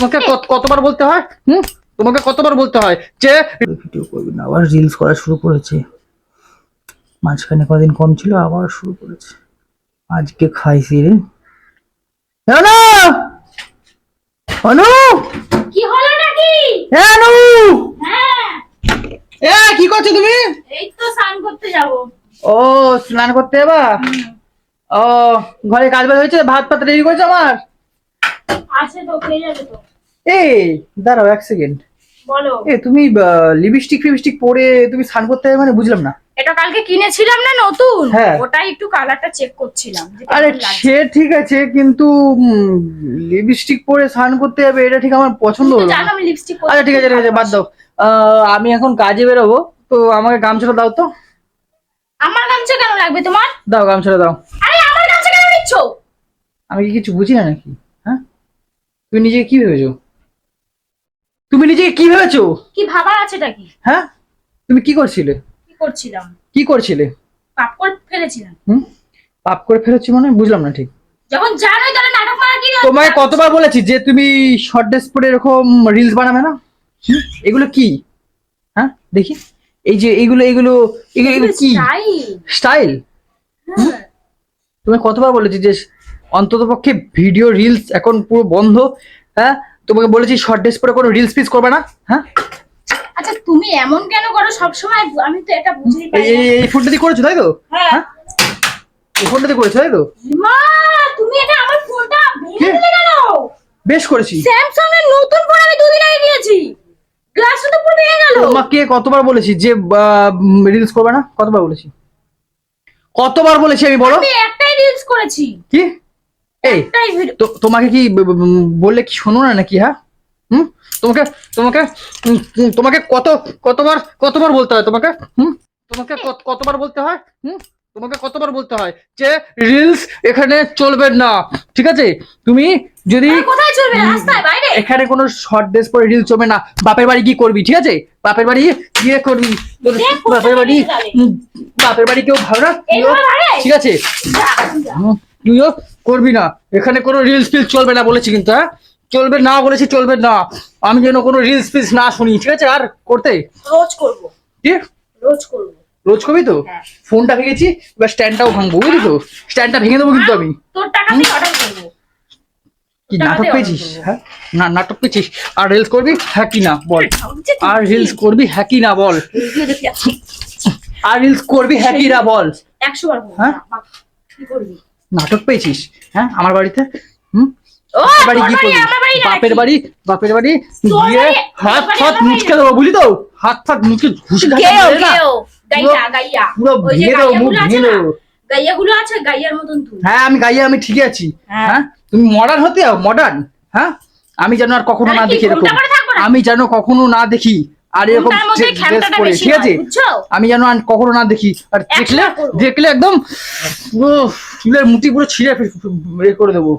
তোমাকে কত- কতবার বলতে হয়? হুম? তোমাকে কতবার বলতে হয় যে ভিডিও করবি না আবার রিলস করা শুরু করেছে। মাঝখানে কদিন কম ছিল আবার শুরু করেছে। আজকে খাইছি রে। অনু অনু কি হলো নাকি? হ্যাঁ অনু হ্যাঁ। এ কি করছ তুমি? এই তো স্নান করতে যাব। ও স্নান করতে যাবা? ও ঘরে কাজ বাজ হয়েছে? ভাত পাত রেডি করেছ আমার? আছে তো পেয়ে যাবে তো। এই দাঁড়াও এক সেকেন্ড বলো। এ তুমি লিপস্টিক ফিপস্টিক পরে তুমি স্নান করতে যাবে মানে বুঝলাম না। এটা কালকে কিনেছিলাম না নতুন? হ্যাঁ। ওটাই একটু কালারটা চেক করছিলাম আরে সে ঠিক আছে কিন্তু লিপস্টিক পরে স্নান করতে যাবে এটা ঠিক আমার পছন্দ হলো। জানো আমি লিপস্টিক আচ্ছা ঠিক আছে ঠিক আছে বাদ দাও। আমি এখন কাজে বেরোবো তো আমাকে গামছাটা দাও তো। আমার গামছা কেন লাগবে তোমার? দাও গামছাটা দাও। আরে আমার গামছা কেন নিচ্ছ? আমি কি কিছু বুঝি না নাকি? হ্যাঁ? তুমি নিজে কি ভেবেছো? তুমি নিজেকে কি ভেবেছো? কি ভাবার আছেটা কি? হ্যাঁ? তুমি কি করছিলে? কি করছিলাম? কি করছিলে? পাপ করে ফেলেছিলাম। হুম? পাপ করে ফেরোচ্ছি মানে? বুঝলাম না ঠিক। যখন জানোই তাহলে নাটক মারা কি তোমায় কতবার বলেছি যে তুমি শর্ট ড্রেস পরে এরকম রিলস বানাবে না? এগুলো কি? হ্যাঁ? দেখি। এই যে এইগুলো এইগুলো এগুলো এগুলো কি? স্টাইল। স্টাইল? তুমি কতবার বলেছি যে অন্ততপক্ষে ভিডিও রিলস এখন পুরো বন্ধ হ্যাঁ? তোমাকে বলেছি শর্ট ড্রেস পরে কোনো রিলস পিস করবে না হ্যাঁ? আচ্ছা তুমি এমন কেন করো? সবসময় আমি তো এটা এই পারি এই- এই ফোনটা দিয়ে করেছ তাই তো? হ্যাঁ। এই ফোনটা দিয়ে করেছ তাই তো? মা তুমি এটা আমার ফোনটা ভেঙে দিলে কেন? বেশ করেছি। স্যামসাং এর নতুন ফোন আমি দুদিন আগে নিয়েছি গ্লাসটা তো পুরো ভেঙে গেল। তোমাকে কতবার বলেছি যে রিলস করবে না? কতবার বলেছি? কতবার বলেছি আমি বলো? আমি একটাই রিলস করেছি। কি? এই তোমাকে কি বললে কি শোনো না নাকি হ্যাঁ? হুম? তোমাকে তোমাকে তোমাকে কত কতবার কতবার বলতে হয় তোমাকে? হুম? তোমাকে কত- কতবার বলতে হয়? হুম? তোমাকে কতবার বলতে হয় যে রিলস এখানে চলবে না ঠিক আছে? তুমি যদি কোথায় চলবে? রাস্তায়? বাইরে? এখানে কোনো শর্ট ড্রেস পরে রিলস চলবে না বাপের বাড়ি কি করবি ঠিক আছে? বাপের বাড়ি গিয়ে করবি তোর বাপের বাড়ি বাপের বাড়ি কেউ ভালো না? ঠিক আছে? তুইও করবি না। এখানে কোনো রিলস ফিলস চলবে না বলেছি কিন্তু হ্যাঁ? চলবে না বলেছি চলবে না। আমি যেন কোনো রিলস ফিলস না শুনি ঠিক আছে? আর করতে? রোজ করব। কি? রোজ করব। রোজ করবি তো? হ্যাঁ। ফোনটা ভেঙেছি এবার স্ট্যান্ডটাও ভাঙবো বুঝলি তো? স্ট্যান্ডটা ভেঙে দেবো কিন্তু আমি। তোর টাকা দিয়ে অর্ডার করব কি নাটক পেয়েছিস। হ্যাঁ? না নাটক পেয়েছিস। আর রিলস করবি? হ্যাঁ কি না বল। আর রিলস করবি? হ্যাঁ কি না বল। আর রিলস করবি? হ্যাঁ কি না বল। একশো বার হ্যাঁ? কি করবি? নাটক পেয়েছিস? হ্যাঁ আমার বাড়িতে? হুম? বাপের বাড়ি কি করবি বাপের বাড়ি বাপের বাড়ি গিয়ে হাত তোর ফাত মুচকে দেবো বুঝলি তো? হাত ফাত মুচকে ঘুষি ঘাসি গেও মেরে না। গেও গাইয়া পুরো- গাইয়া। পুরো ওই যে ভেঙে দেবো মুখ ভেঙে দেবো। গাইয়াগুলো আছে? গাইয়ার মতন তুই। হ্যাঁ আমি গাইয়ে আমি ঠিকই আছি। হ্যাঁ। হ্যাঁ? তুমি মডার্ন হতে মডার্ন হ্যাঁ? আমি যেন আর কখনো না দেখি এরকম? আমি যেন কখনো না দেখি। আর এরকম ঘোমটার ড্রেস পরে ঠিক আছে? আমি যেন আর কখনো না দেখি আর দেখলে দেখলে একদম পুরো চুলের মুটি পুরো ছিঁড়ে করে দেবো।